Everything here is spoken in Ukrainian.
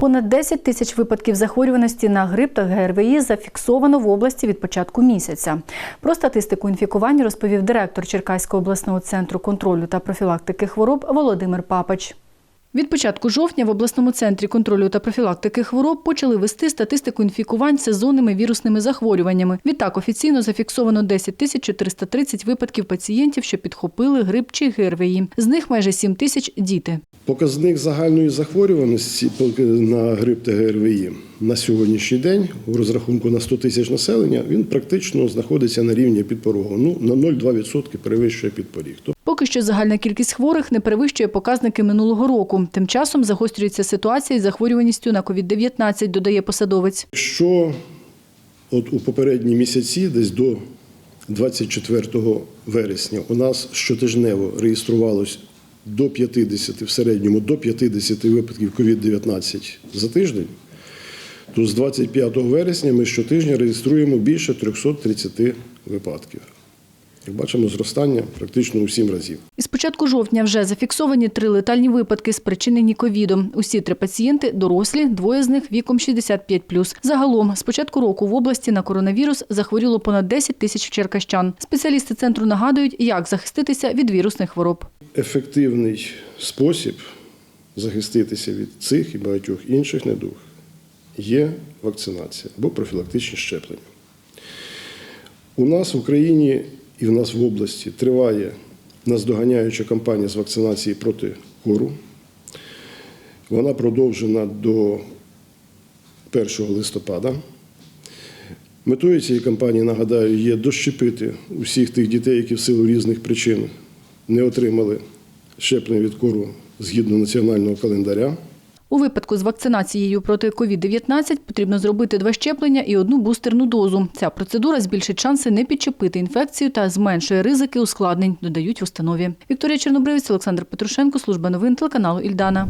Понад 10 тисяч випадків захворюваності на грип та ГРВІ зафіксовано в області від початку місяця. Про статистику інфікувань розповів директор Черкаського обласного центру контролю та профілактики хвороб Володимир Папач. Від початку жовтня в обласному центрі контролю та профілактики хвороб почали вести статистику інфікувань сезонними вірусними захворюваннями. Відтак офіційно зафіксовано 10 тисяч 430 випадків пацієнтів, що підхопили грип чи ГРВІ. З них майже 7 тисяч – діти. Показник загальної захворюваності на грип та ГРВІ на сьогоднішній день у розрахунку на 100 тисяч населення він практично знаходиться на рівні підпорогу. Ну на 0,2% перевищує підпоріг. Поки що загальна кількість хворих не перевищує показники минулого року. Тим часом загострюється ситуація із захворюваністю на COVID-19, додає посадовець. Якщо от у попередні місяці, десь до 24 вересня, у нас щотижнево реєструвалось до 50, в середньому до 50 випадків COVID-19 за тиждень, то з 25 вересня ми щотижня реєструємо більше 330 випадків. Як бачимо, зростання практично у 7 разів. Із початку жовтня вже зафіксовані три летальні випадки, спричинені ковідом. Усі три пацієнти дорослі, двоє з них віком 65+. Загалом, з початку року в області на коронавірус захворіло понад 10 тисяч черкащан. Спеціалісти центру нагадують, як захиститися від вірусних хвороб. Ефективний спосіб захиститися від цих і багатьох інших недуг є вакцинація або профілактичні щеплення. У нас в Україні і в нас в області триває наздоганяюча кампанія з вакцинації проти кору. Вона продовжена до 1 листопада. Метою цієї кампанії, нагадаю, є дощепити усіх тих дітей, які в силу різних причин не отримали щеплення від кору згідно національного календаря. У випадку з вакцинацією проти COVID-19 потрібно зробити два щеплення і одну бустерну дозу. Ця процедура збільшить шанси не підчепити інфекцію та зменшує ризики ускладнень, додають в установі. Вікторія Чорнобривець, Олександр Петрушенко, служба новин телеканалу Ільдана.